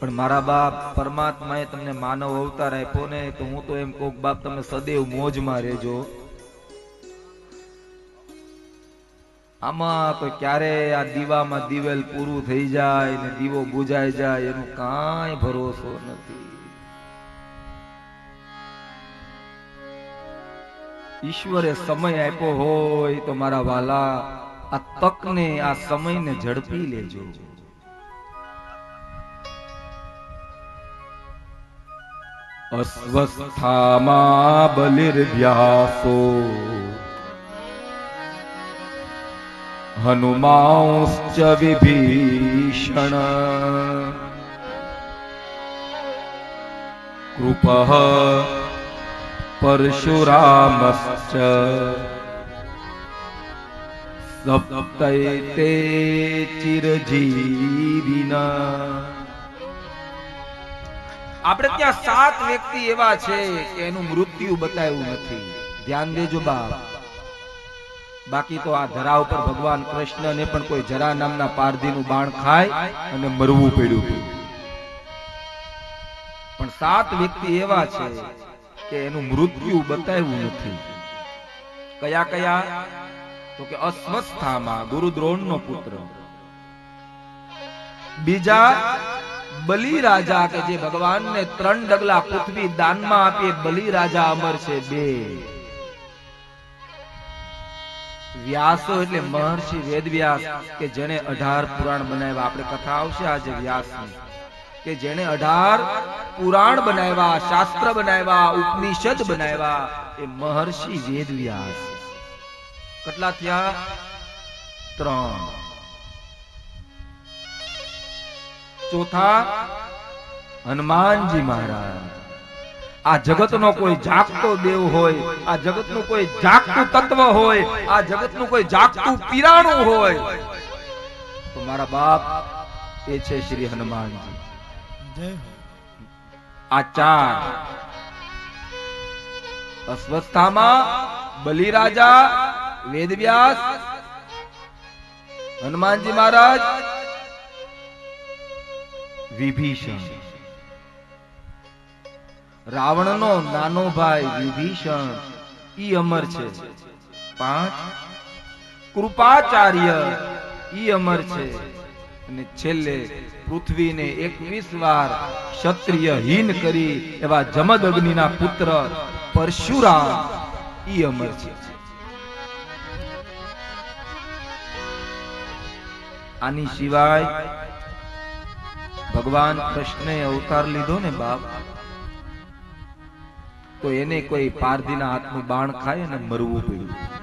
પણ મારા બાપ પરમાત્માએ તમને માનવ અવતાર આપ્યો ને, તો હું તો એમ કહું બાપ, તમે સદૈવ મોજમાં રહેજો. આમાં તો ક્યારે આ દીવામાં દિવેલ પૂરું થઈ જાય ને દીવો બુજાઈ જાય, એનું કાંઈ ભરોસો નથી. ઈશ્વરે સમય આપ્યો હોય તો મારા વાલા આ તકને, આ સમયને ઝડપી લેજો. અસ્વસ્થામાં બલિર્વ્યાસો હનુમાંશ્ચ વિભીષણ કૃપ પરશુરામશ્ચ સપ્તૈતે ચિરજીવિના આપણે ત્યાં સાત વ્યક્તિ એવા છે કે એનું મૃત્યુ બતાવ્યું નથી. ધ્યાન દેજો બાપ. બાકી તો આ ધરા ઉપર ભગવાન કૃષ્ણને પણ કોઈ જરા નામના પારધીનું બાણ ખાય અને મરવું પડ્યું. પણ સાત વ્યક્તિ એવા છે કે એનું મૃત્યુ બતાવ્યું નથી. કયા કયા? તો કે અસ્વસ્થામાં ગુરુદ્રોણનો પુત્ર. બીજા બલિ રાજા કે જે ભગવાનને ત્રણ ડગલા પૃથ્વી દાનમાં આપી એ બલિ રાજા અમર છે બે. વ્યાસો એટલે મહર્ષિ વેદ વ્યાસ કે જેને અઢાર પુરાણ બનાવ્યા. આપણે કથા આવશે આજે વ્યાસની. કે જેને અઢાર પુરાણ બનાવ્યા, શાસ્ત્ર બનાવ્યા, ઉપનિષદ બનાવ્યા, એ મહર્ષિ વેદ વ્યાસ કેટલા થયા? ત્રણ. ચોથા હનુમાનજી મહારાજ. આ જગતનો કોઈ જાગતો દેવ હોય આ જગતનું કોઈ જાગતું તત્વ હોય આ જગતનું કોઈ જાગતું પીરાણું હોય તો મારા બાપ એ છે શ્રી હનુમાનજી. આ ચાર અસ્વસ્થામાં બલિરાજા વેદવ્યાસ હનુમાનજી મહારાજ વિભીષણ. રાવણનો નાનો ભાઈ વિભીષણ ઈ અમર છે. પાંચ, કૃપાચાર્ય ઈ અમર છે. અને છેલ્લે પૃથ્વીને એકવીસ વાર ક્ષત્રિય હીન કરી એવા જમદ અગ્નિના પુત્ર પરશુરામ ઈ અમર છે. આની સિવાય ભગવાન કૃષ્ણે અવતાર લીધો ને બાપ? તો એને કોઈ પારધીના હાથનું બાણ ખાય અને મરવું પડ્યું.